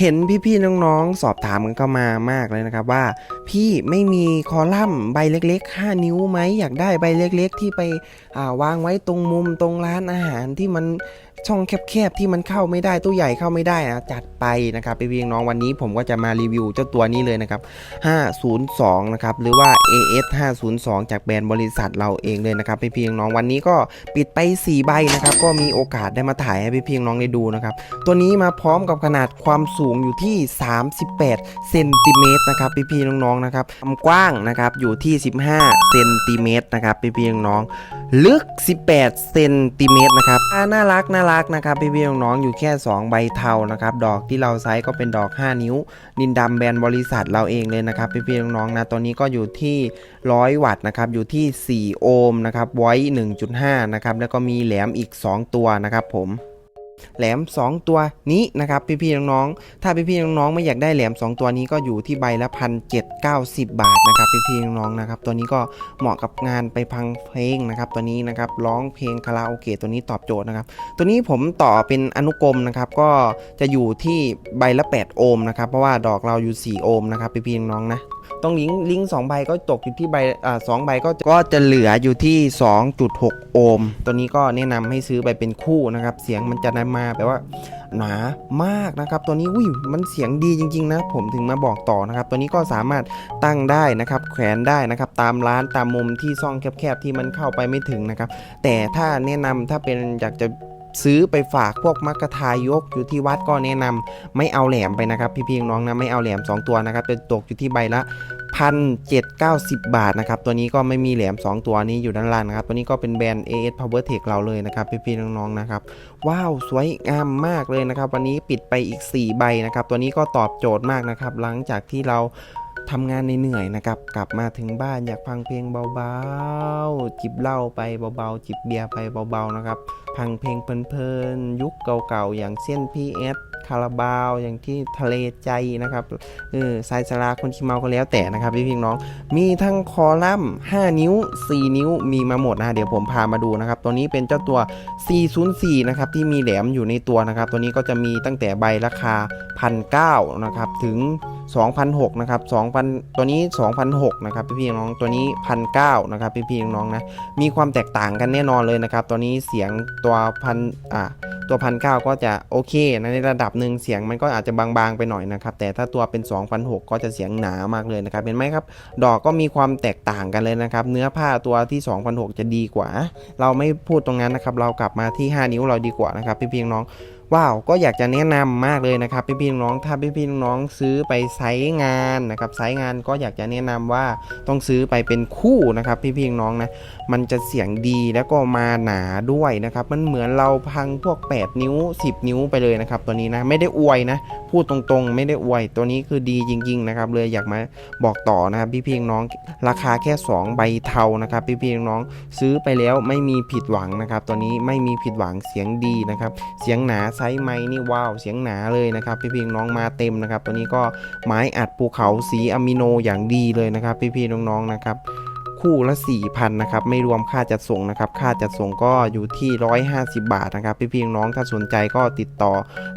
เห็นพี่ๆน้องๆ สอบถามกันเข้ามามากเลยนะครับว่า พี่ไม่มีคอลัมน์ใบเล็ก ๆ 5 นิ้วไหมอยากได้ใบเล็ก ๆ ที่ไปาวางไว้ตรงมุมตรงร้านอาหารที่มัน ช่องแคบๆที่มันเข้าไม่ได้ตู้ใหญ่เข้าไม่ได้อะจัดไปนะครับไปเพี่ๆน้องวันนี้ผมก็จะมารีวิวเจ้าตัวนี้เลยนะครับ 502 นะครับ หรือว่า AS 502 จากแบรนด์บริษัทเราเองเลยนะครับไปเพี่ๆน้องวันนี้ก็ปิดไป 4 ใบนะครับ ก็มีโอกาสได้มาถ่ายให้พี่ๆน้องได้ดูนะครับ ตัวนี้มาพร้อมกับขนาดความสูงอยู่ที่ 38 เซนติเมตรนะครับพี่ๆน้องๆนะครับความกว้างนะครับอยู่ที่ 15 เซนติเมตรนะครับพี่ๆน้องๆลึก 18 เซนติเมตรนะครับน่ารักน่ารักนะครับพี่ๆน้องๆอยู่แค่ 2 ใบเทานะครับ ดอกที่เราไซส์ก็เป็นดอก 5 นิ้ว ดินดำแบรนด์บริษัทเราเองเลยนะครับพี่ๆน้องๆนะตอนนี้ก็อยู่ที่ 100 วัตต์นะครับอยู่ที่ 4 โอห์มนะครับไว้ 1.5 นะครับแล้วก็มีแหลมอีก 2 ตัวนะครับผม แหลม 2 ตัวนี้นะครับพี่ๆน้องๆถ้าพี่ๆน้องๆไม่อยากได้แหลม 2 ตัวนี้ก็อยู่ที่ใบละพันเจ็ดเก้าสิบบาทนะครับพี่ๆน้องๆนะครับตัวนี้ก็เหมาะกับงานไปพังเพลงนะครับตัวนี้นะครับร้องเพลงคาราโอเกะตัวนี้ตอบโจทย์นะครับตัวนี้ผมต่อเป็นอนุกรมนะครับก็จะอยู่ที่ใบละ 8 โอห์มนะครับเพราะว่าดอกเราอยู่ 4 โอห์มนะครับพี่ๆน้องๆนะ ต้องลิงก์ลิงก์สองใบก็ตกอยู่ที่ใบอ่าสองใบก็ก็จะเหลืออยู่ที่ 2.6 โอห์มตัวนี้ก็แนะนำให้ซื้อไปเป็นคู่นะครับ เสียงมันจะนำมาแปลว่าหนามากนะครับ ตัวนี้อุ้ยมันเสียงดีจริง ๆ นะ ผมถึงมาบอกต่อนะครับ ตัวนี้ก็สามารถตั้งได้นะครับ แขวนได้นะครับ ตามร้านตามมุมที่ซ่องแคบๆที่มันเข้าไปไม่ถึงนะครับ แต่ถ้าแนะนำถ้าเป็นอยากจะ ซื้อไปฝากพวกมักกะทายกอยู่ที่วัดก็แนะนำไม่เอาแหลมไปนะครับ พี่ๆน้องนะไม่เอาแหลม 2 ตัวนะครับจะตกอยู่ที่ใบละพันเจ็ดเก้าสิบบาทนะครับ ตัวนี้ก็ไม่มีแหลม 2 ตัวนี้อยู่ด้านล่างนะครับ ตัวนี้ก็เป็นแบรนด์ AS Power Tech เราเลยนะครับ พี่ๆน้องๆนะครับ ว้าว สวยงามมากเลยนะครับ วันนี้ปิดไปอีก 4 ใบนะครับ ตัวนี้ก็ตอบโจทย์มากนะครับ หลังจากที่เรา ทำงานเหนื่อยๆนะครับ กลับมาถึงบ้านอยากฟังเพลงเบาๆ จิบเหล้าไปเบาๆ จิบเบียร์ไปเบาๆนะครับฟังเพลงเพลินๆ ยุคเก่าๆ อย่างเช่น PS คาราบาว อย่างที่ทะเลใจนะครับเออสายสลาคนขี้เมาก็แล้วแต่นะครับพี่พี่น้อง มีทั้งคอลัมน์ 5 นิ้ว 4 นิ้ว มีมาหมดนะเดี๋ยวผมพามาดูนะครับ ตัวนี้เป็นเจ้าตัว 404 นะครับ ที่มีแหลมอยู่ในตัวนะครับ ตัวนี้ก็จะมีตั้งแต่ใบราคา 1,900นะครับ ถึง 2,006นะครับ2,000 ตัวนี้ 2,006นะครับพี่พี่น้องตัวนี้1,900นะครับพี่พี่น้องนะมีความแตกต่างกันแน่นอนเลยนะครับตัวนี้เสียงตัวพันอ่าตัวพันเก้าก็จะโอเคนะในระดับหนึ่งเสียงมันก็อาจจะบางๆไปหน่อยนะครับ แต่ถ้าตัวเป็น2,006 ก็จะเสียงหนามากเลยนะครับเห็นไหมครับ ดอกก็มีความแตกต่างกันเลยนะครับ เนื้อผ้าตัวที่2,006 จะดีกว่า เราไม่พูดตรงนั้นนะครับ เรากลับมาที่ 5 นิ้วเราดีกว่านะครับพี่ๆน้องว้าวก็อยากจะแนะนำมากเลยนะครับพี่ๆน้องถ้าพี่ๆน้องซื้อไปไซส์งานนะครับไซส์งานก็อยากจะแนะนำว่าต้องซื้อไปเป็นคู่นะครับพี่ๆน้องนะมันจะเสียงดีแล้วก็มาหนาด้วยนะครับมันเหมือนเราพังพวก 8 นิ้ว 10 นิ้วไปเลยนะครับตัวนี้นะไม่ได้อวยนะพูดตรงๆ ไม่ได้อวยตัวนี้คือดีจริง ๆ นะครับเลยอยากมาบอกต่อนะครับพี่เพียงน้องราคาแค่ 2 ใบเทานะครับพี่เพียงน้องซื้อไปแล้วไม่มีผิดหวังนะครับตัวนี้ไม่มีผิดหวังเสียงดีนะครับเสียงหนาไซส์ไม้นี่ว้าวเสียงหนาเลยนะครับพี่เพียงน้องมาเต็มนะครับตัวนี้ก็ไม้อัดภูเขาสีอะมิโนอย่างดีเลยนะครับพี่พี่น้องๆนะครับ คู่ละ 4,000นะครับไม่รวมค่าจัดส่งนะครับค่าจัดส่งก็อยู่ที่ 150 บาทนะครับพี่ๆน้องถ้าสนใจก็ติดต่อ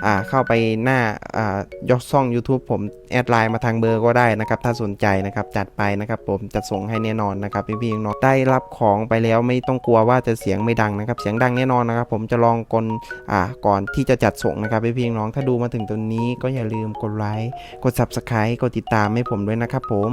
อเข้าไปหน้าอ่ายกช่อง YouTube ผมแอดไลน์มาทางเบอร์ก็ได้นะครับถ้าสนใจนะครับจัดไปนะครับผมจะส่งให้แน่นอนนะครับพี่ๆน้องได้รับของไปแล้วไม่ต้องกลัวว่าจะเสียงไม่ดังนะครับเสียงดังแน่นอนนะครับผมจะลองกลอ่าก่อนที่จะจัดส่งนะครับพี่ๆน้องถ้าดูมาถึงตรงนี้ก็อย่าลืมกดไลค์กด Subscribe กดติดตามให้ผมด้วยนะครับผม